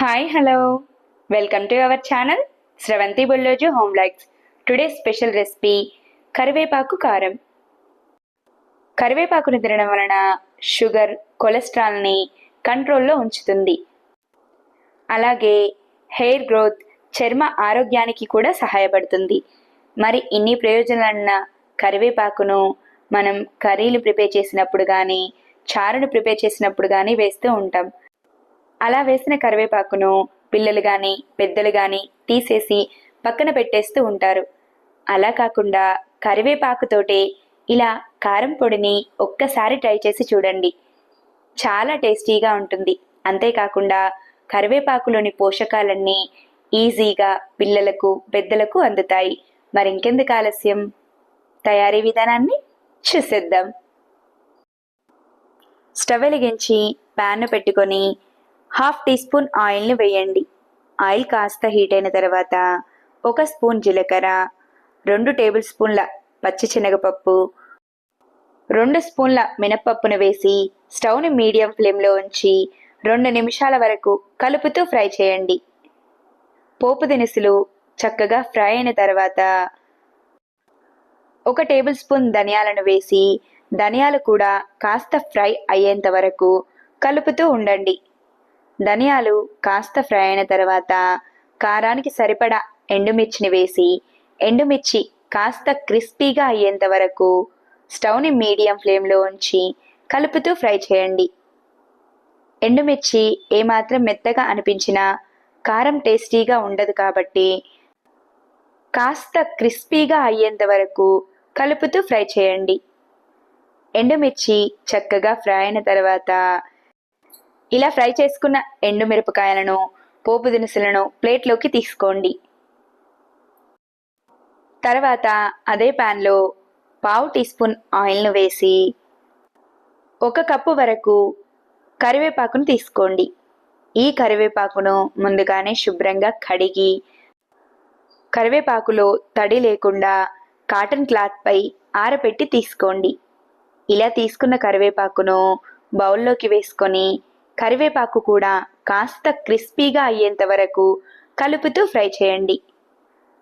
Hi hello welcome to our channel Sravanthi Bulloju home likes today special recipe కరివేపాకు కారం కరివేపాకును తినడం వలన షుగర్ కొలెస్ట్రాల్ని కంట్రోల్లో ఉంచుతుంది. అలాగే హెయిర్ గ్రోత్ చర్మ ఆరోగ్యానికి కూడా సహాయపడుతుంది. మరి ఇన్ని ప్రయోజనాలున్న కరివేపాకును మనం కర్రీలు ప్రిపేర్ చేసినప్పుడు కానీ చారును ప్రిపేర్ చేసినప్పుడు కానీ వేస్తూ ఉంటాం. అలా వేసిన కరివేపాకును పిల్లలు కానీ పెద్దలు కానీ తీసేసి పక్కన పెట్టేస్తూ ఉంటారు. అలా కాకుండా కరివేపాకుతోటే ఇలా కారం పొడిని ఒక్కసారి ట్రై చేసి చూడండి. చాలా టేస్టీగా ఉంటుంది. అంతేకాకుండా కరివేపాకులోని పోషకాలన్నీ ఈజీగా పిల్లలకు పెద్దలకు అందుతాయి. మరి ఇంకెందుకు ఆలస్యం? తయారీ విధానాన్ని చూసేద్దాం. స్టవ్ వెలిగించి ప్యాన్ను పెట్టుకొని హాఫ్ టీ స్పూన్ ఆయిల్ని వేయండి. ఆయిల్ కాస్త హీట్ అయిన తర్వాత ఒక స్పూన్ జీలకర్ర రెండు టేబుల్ స్పూన్ల పచ్చి శనగపప్పు రెండు స్పూన్ల మినప్పప్పును వేసి స్టవ్ని మీడియం ఫ్లేమ్లో ఉంచి రెండు నిమిషాల వరకు కలుపుతూ ఫ్రై చేయండి. పోపు దినుసులు చక్కగా ఫ్రై అయిన తర్వాత ఒక టేబుల్ స్పూన్ ధనియాలను వేసి ధనియాలు కూడా కాస్త ఫ్రై అయ్యేంత వరకు కలుపుతూ ఉండండి. ధనియాలు కాస్త ఫ్రై అయిన తర్వాత కారానికి సరిపడా ఎండుమిర్చిని వేసి ఎండుమిర్చి కాస్త క్రిస్పీగా అయ్యేంత వరకు స్టవ్ని మీడియం ఫ్లేమ్లో ఉంచి కలుపుతూ ఫ్రై చేయండి. ఎండుమిర్చి ఏమాత్రం మెత్తగా అనిపించినా కారం టేస్టీగా ఉండదు కాబట్టి కాస్త క్రిస్పీగా అయ్యేంత వరకు కలుపుతూ ఫ్రై చేయండి. ఎండుమిర్చి చక్కగా ఫ్రై అయిన తర్వాత ఇలా ఫ్రై చేసుకున్న ఎండుమిరపకాయలను పోపు దినుసులను ప్లేట్లోకి తీసుకోండి. తర్వాత అదే ప్యాన్లో పావు టీ స్పూన్ ఆయిల్ను వేసి ఒక కప్పు వరకు కరివేపాకును తీసుకోండి. ఈ కరివేపాకును ముందుగానే శుభ్రంగా కడిగి కరివేపాకులో తడి లేకుండా కాటన్ క్లాత్పై ఆరపెట్టి తీసుకోండి. ఇలా తీసుకున్న కరివేపాకును బౌల్లోకి వేసుకొని కరివేపాకు కూడా కాస్త క్రిస్పీగా అయ్యేంత వరకు కలుపుతూ ఫ్రై చేయండి.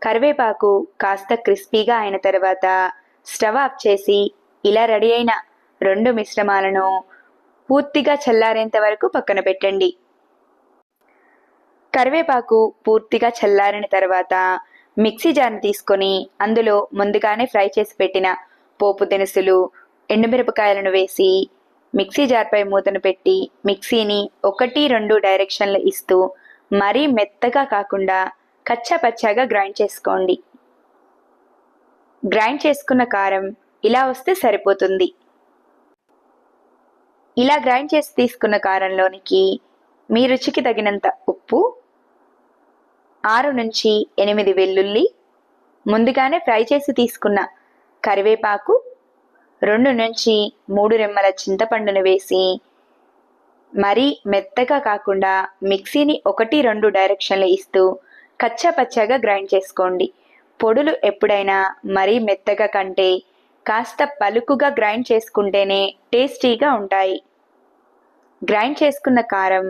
కరివేపాకు కాస్త క్రిస్పీగా అయిన తర్వాత స్టవ్ ఆఫ్ చేసి ఇలా రెడీ అయిన రెండు మిశ్రమాలను పూర్తిగా చల్లారేంత వరకు పక్కన పెట్టండి. కరివేపాకు పూర్తిగా చల్లారిన తర్వాత మిక్సీ జార్ని తీసుకొని అందులో ముందుగానే ఫ్రై చేసి పెట్టిన పోపు దినుసులు ఎండుమిరపకాయలను వేసి మిక్సీ జార్పై మూతను పెట్టి మిక్సీని ఒకటి రెండు డైరెక్షన్లు ఇస్తూ మరీ మెత్తగా కాకుండా కచ్చాపచ్చాగా గ్రైండ్ చేసుకోండి. గ్రైండ్ చేసుకున్న కారం ఇలా వస్తే సరిపోతుంది. ఇలా గ్రైండ్ చేసి తీసుకున్న కారంలోనికి మీ రుచికి తగినంత ఉప్పు ఆరు నుంచి ఎనిమిది వెల్లుల్లి ముందుగానే ఫ్రై చేసి తీసుకున్న కరివేపాకు రెండు నుంచి మూడు రెమ్మల చింతపండును వేసి మరీ మెత్తగా కాకుండా మిక్సీని ఒకటి రెండు డైరెక్షన్లు ఇస్తూ కచ్చాపచ్చాగా గ్రైండ్ చేసుకోండి. పొడులు ఎప్పుడైనా మరీ మెత్తగా కంటే కాస్త పలుకుగా గ్రైండ్ చేసుకుంటేనే టేస్టీగా ఉంటాయి. గ్రైండ్ చేసుకున్న కారం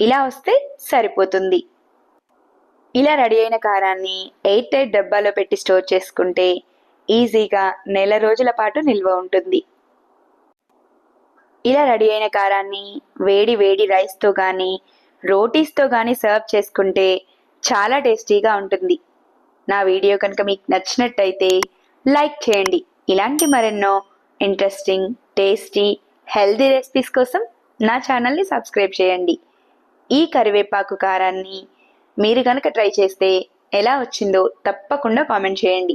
ఇలా వస్తే సరిపోతుంది. ఇలా రెడీ అయిన కారాన్ని ఎయిట్ టైట్ డబ్బాలో పెట్టి స్టోర్ చేసుకుంటే ఈజీగా నెల రోజుల పాటు నిల్వ ఉంటుంది. ఇలా రెడీ అయిన కారాన్ని వేడి వేడి రైస్తో కానీ రోటీస్తో కానీ సర్వ్ చేసుకుంటే చాలా టేస్టీగా ఉంటుంది. నా వీడియో కనుక మీకు నచ్చినట్టయితే లైక్ చేయండి. ఇలాంటి మరెన్నో ఇంట్రెస్టింగ్ టేస్టీ హెల్దీ రెసిపీస్ కోసం నా ఛానల్ని సబ్స్క్రైబ్ చేయండి. ఈ కరివేపాకు కారాన్ని మీరు కనుక ట్రై చేస్తే ఎలా వచ్చిందో తప్పకుండా కామెంట్ చేయండి.